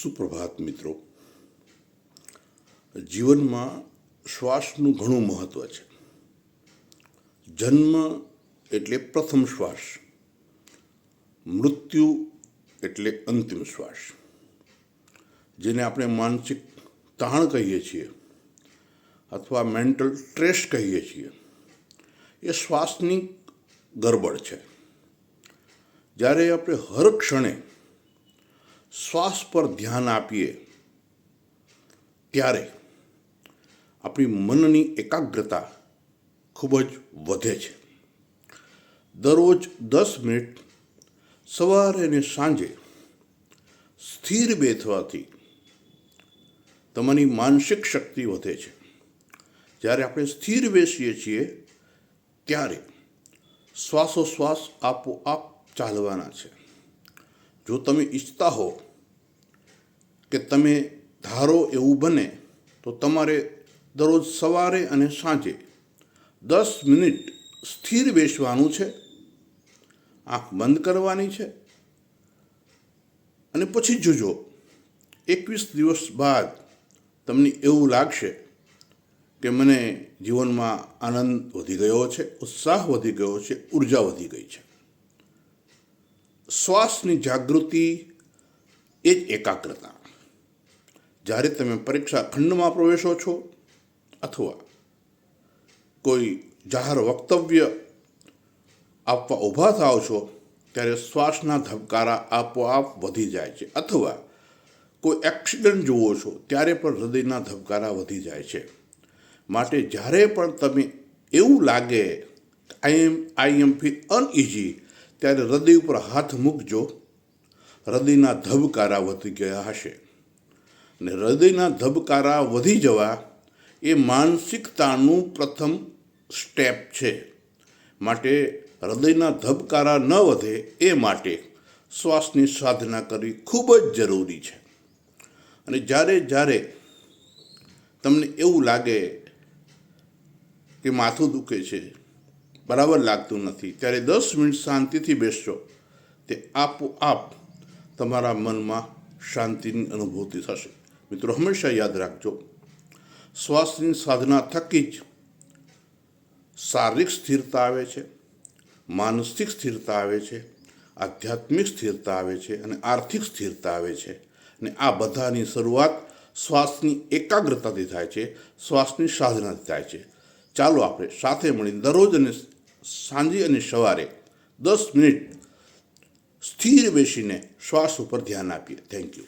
સુપ્રભાત મિત્રો. જીવનમાં શ્વાસનું ઘણું મહત્વ છે. જન્મ એટલે પ્રથમ શ્વાસ. મૃત્યુ એટલે અંતિમ શ્વાસ. જેને આપણે માનસિક તાણ કહીએ છીએ અથવા મેન્ટલ સ્ટ્રેસ કહીએ છીએ. એ શ્વાસની ગરબડ છે. જ્યારે આપણે હર ક્ષણે શ્વાસ પર ધ્યાન આપીએ, ત્યારે આપણી મનની એકાગ્રતા ખૂબ જ વધે છે. દરરોજ દસ મિનિટ સવારે અને સાંજે સ્થિર બેસવાથી તમારી માનસિક શક્તિ વધે છે. જ્યારે આપણે સ્થિર બેસીએ છીએ, ત્યારે શ્વાસોશ્વાસ આપોઆપ ચાલવાના છે. જો તમે ઈચ્છતા હો કે તમે ધારો એવું બને, તો તમારે દરરોજ સવારે અને સાંજે દસ મિનિટ સ્થિર બેસવાનું છે, આંખ બંધ કરવાની છે, અને પછી જોજો, એકવીસ દિવસ બાદ તમને એવું લાગશે કે મને જીવનમાં આનંદ વધી ગયો છે, ઉત્સાહ વધી ગયો છે, ઊર્જા વધી ગઈ છે. શ્વાસની જાગૃતિ એ જ એકાગ્રતા. જ્યારે તમે પરીક્ષા ખંડમાં પ્રવેશો છો અથવા કોઈ જાહેર વક્તવ્ય આપવા ઊભા થાવ છો, ત્યારે શ્વાસના ધબકારા આપોઆપ વધી જાય છે. અથવા કોઈ એક્સિડન્ટ જુઓ છો, ત્યારે પણ હૃદયના ધબકારા વધી જાય છે. માટે જ્યારે પણ તમે એવું લાગે આઈ એમ આઈ એમ ફી અનઇઝી ત્યારે હૃદય ઉપર હાથ મૂકજો. હૃદયના ધબકારા વધી ગયા હશે. અને હૃદયના ધબકારા વધી જવા એ માનસિકતાનું પ્રથમ સ્ટેપ છે. માટે હૃદયના ધબકારા ન વધે એ માટે શ્વાસની સાધના કરવી ખૂબ જ જરૂરી છે. અને જ્યારે જ્યારે તમને એવું લાગે કે માથું દુખે છે બરાબર લાગતું નથી. ત્યારે દસ મિનિટ શાંતિથી બેસજો. તે આપોઆપ તમારા મનમાં શાંતિની અનુભૂતિ થશે. મિત્રો, હંમેશા યાદ રાખજો. શ્વાસની સાધના થકી જ શારીરિક સ્થિરતા આવે છે, માનસિક સ્થિરતા આવે છે, આધ્યાત્મિક સ્થિરતા આવે છે અને આર્થિક સ્થિરતા આવે છે. અને આ બધાની શરૂઆત શ્વાસની એકાગ્રતાથી થાય છે, શ્વાસની સાધનાથી થાય છે. ચાલો આપણે સાથે મળીને દરરોજ અને સાંજે અને સવારે દસ મિનિટ સ્થિર બેસીને શ્વાસ ઉપર ધ્યાન આપીએ. Thank you